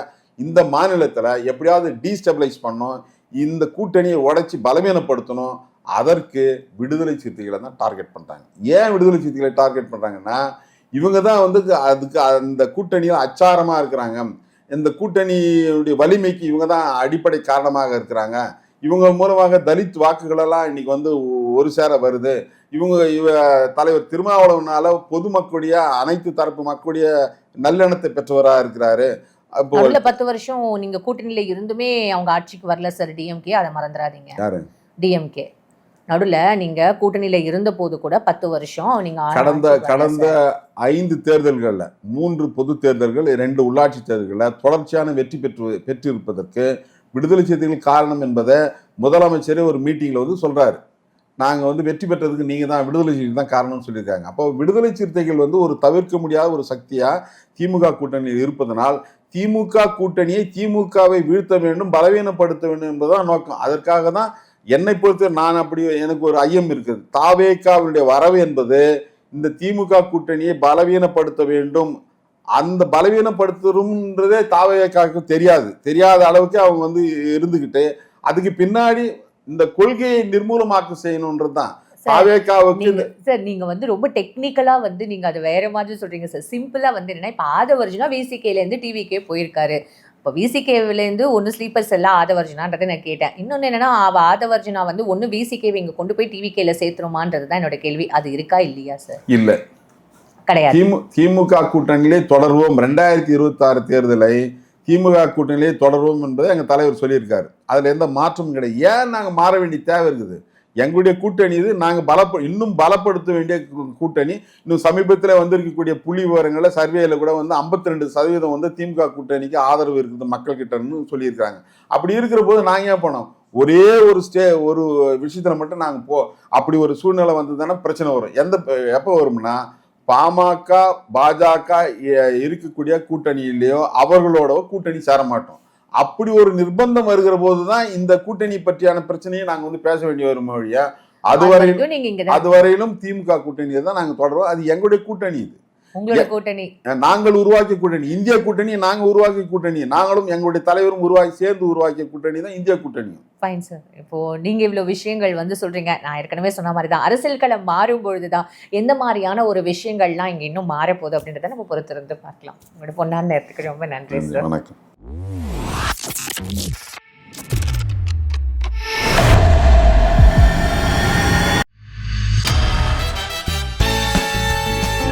இந்த மாநிலத்தில் எப்படியாவது டீஸ்டபிளைஸ் பண்ணணும் இந்த கூட்டணியை உடைச்சி பலவீனப்படுத்தணும் அதற்கு விடுதலை சிறுத்தைகளை தான் டார்கெட் பண்ணுறாங்க ஏன் விடுதலை சிறுத்தைகளை டார்கெட் பண்ணுறாங்கன்னா இவங்க தான் வந்து அதுக்கு அந்த கூட்டணியில் அச்சாரமாக இருக்கிறாங்க. இந்த கூட்டணியுடைய வலிமைக்கு இவங்க தான் அடிப்படை காரணமாக இருக்கிறாங்க. இவங்க மூலமாக தலித் வாக்குகளெல்லாம் இன்னைக்கு வந்து ஒரு சேர வருது. இவங்க இவ தலைவர் திருமாவளவனால பொதுமக்களுடைய அனைத்து தரப்பு மக்களுடைய நல்லெண்ணத்தை பெற்றவராக இருக்கிறாரு. அப்போ நடுவுல பத்து வருஷம் நீங்க கூட்டணியில இருந்துமே அவங்க ஆட்சிக்கு வரல சார் டிஎம்கே அதை மறந்துடாதீங்க. டிஎம்கே நடுவுல நீங்க கூட்டணியில இருந்த போது கூட பத்து வருஷம் நீங்க கடந்த கடந்த. ஐந்து தேர்தல்களில் மூன்று பொது தேர்தல்கள் ரெண்டு உள்ளாட்சி தேர்தல்களில் தொடர்ச்சியான வெற்றி பெற்று பெற்றிருப்பதற்கு விடுதலை சிறுத்தைகள் காரணம் என்பதை முதலமைச்சரே ஒரு மீட்டிங்கில் வந்து சொல்கிறார் நாங்கள் வந்து வெற்றி பெற்றதுக்கு நீங்கள் தான் விடுதலை சிறுத்தைகள் தான் காரணம்னு சொல்லியிருக்காங்க. அப்போ விடுதலை சிறுத்தைகள் வந்து ஒரு தவிர்க்க முடியாத ஒரு சக்தியாக திமுக கூட்டணியில் இருப்பதனால் திமுக கூட்டணியை திமுகவை வீழ்த்த வேண்டும் பலவீனப்படுத்த வேண்டும் என்பதுதான் நோக்கம். அதற்காக தான் என்னை பொறுத்த நான் அப்படி எனக்கு ஒரு ஐயம் இருக்குது. தாவேக்காவினுடைய வரவு என்பது இந்த திமுக கூட்டணியை பலவீனப்படுத்த வேண்டும் அந்த பலவீனப்படுத்துறோம்ன்றதே தாவேக்காவுக்கு தெரியாது. தெரியாத அளவுக்கு அவங்க வந்து இருந்துகிட்டு அதுக்கு பின்னாடி இந்த கொள்கையை நிர்மூலமாக்க செய்யணுன்றது தான் சார், நீங்க வந்து ரொம்ப டெக்னிக்கலா வந்து நீங்க அது வேற மாதிரி சொல்றீங்க சார். சிம்பிளா வந்து என்னன்னா இப்ப ஆதவர்ஜுனா விசிகேல இருந்து டிவிக்கே போயிருக்காரு. இப்போ விசிகேல இருந்து ஒன்னு ஸ்லீப்பர்ஸ் எல்லாம் ஆதவர்ஜுனான்றதை நான் கேட்டேன். இன்னொன்னு என்னன்னா அவ ஆதவர்ஜுனா வந்து ஒன்னு விசிகேவை இங்க கொண்டு போய் டிவிகேல சேர்த்துருமான்றது தான் என்னோட கேள்வி. அது இருக்கா இல்லையா சார்? இல்ல. கிடையாது. திமு திமுக கூட்டணியிலே தொடர்வோம். ரெண்டாயிரத்தி இருபத்தாறு தேர்தலை திமுக கூட்டணியிலே தொடர்வோம் என்பதை எங்கள் தலைவர் சொல்லியிருக்காரு. அதில் எந்த மாற்றமும் கிடையாது. ஏன் நாங்கள் மாற வேண்டிய தேவை இருக்குது? எங்களுடைய கூட்டணி இது. நாங்கள் பலப்ப இன்னும் பலப்படுத்த வேண்டிய கூட்டணி. இன்னும் சமீபத்தில் வந்திருக்கக்கூடிய புள்ளி விவரங்களில் சர்வேயில் கூட வந்து 52% ரெண்டு சதவீதம் வந்து திமுக கூட்டணிக்கு ஆதரவு இருக்குது மக்கள் கிட்டன்னு சொல்லியிருக்காங்க. அப்படி இருக்கிற போது நாங்கள் ஏன் போனோம்? ஒரே ஒரு ஸ்டே ஒரு விஷயத்தில் மட்டும் நாங்கள் போ அப்படி ஒரு சூழ்நிலை வந்ததுன்னா பிரச்சனை வரும். எந்த எப்போ வரும்னா பாமக பாஜக இருக்கக்கூடிய கூட்டணியிலேயோ அவர்களோட கூட்டணி சேர மாட்டோம் அப்படி ஒரு நிர்பந்தம் வருகிற போது தான் இந்த கூட்டணி பற்றியான பிரச்சனையை நாங்கள் வந்து பேச வேண்டி வரும் வழியா அதுவரை வரைக்கும் நீங்க இங்க தான் அதுவரையிலும் திமுக கூட்டணியை தான் நாங்க தொடர்வோம். அது எங்களுடைய கூட்டணி இது. உங்களோட கூட்டணி. நாங்கள் உருவாக்கிய கூட்டணி. இந்திய கூட்டணி நாங்க உருவாக்கிய கூட்டணி. நாங்களும் எங்களுடைய தலைவரும் உருவாக்கி சேர்ந்து உருவாக்கிய கூட்டணி தான் இந்திய கூட்டணி. ஃபைன் சார் இப்போ நீங்க இவ்வளவு விஷயங்கள் வந்து சொல்றீங்க. நான் ஏற்கனவே சொன்ன மாதிரி தான். அரசியல் களம் மாறும் பொழுதுதான் எந்த மாதிரியான ஒரு விஷயங்கள்லாம் இங்க இன்னும் மாறப்போகுது அப்படின்றத நம்ம பொறுத்திருந்து பார்க்கலாம். உங்களோட பொன்னான நேரத்துக்கு ரொம்ப நன்றி சார் வணக்கம்.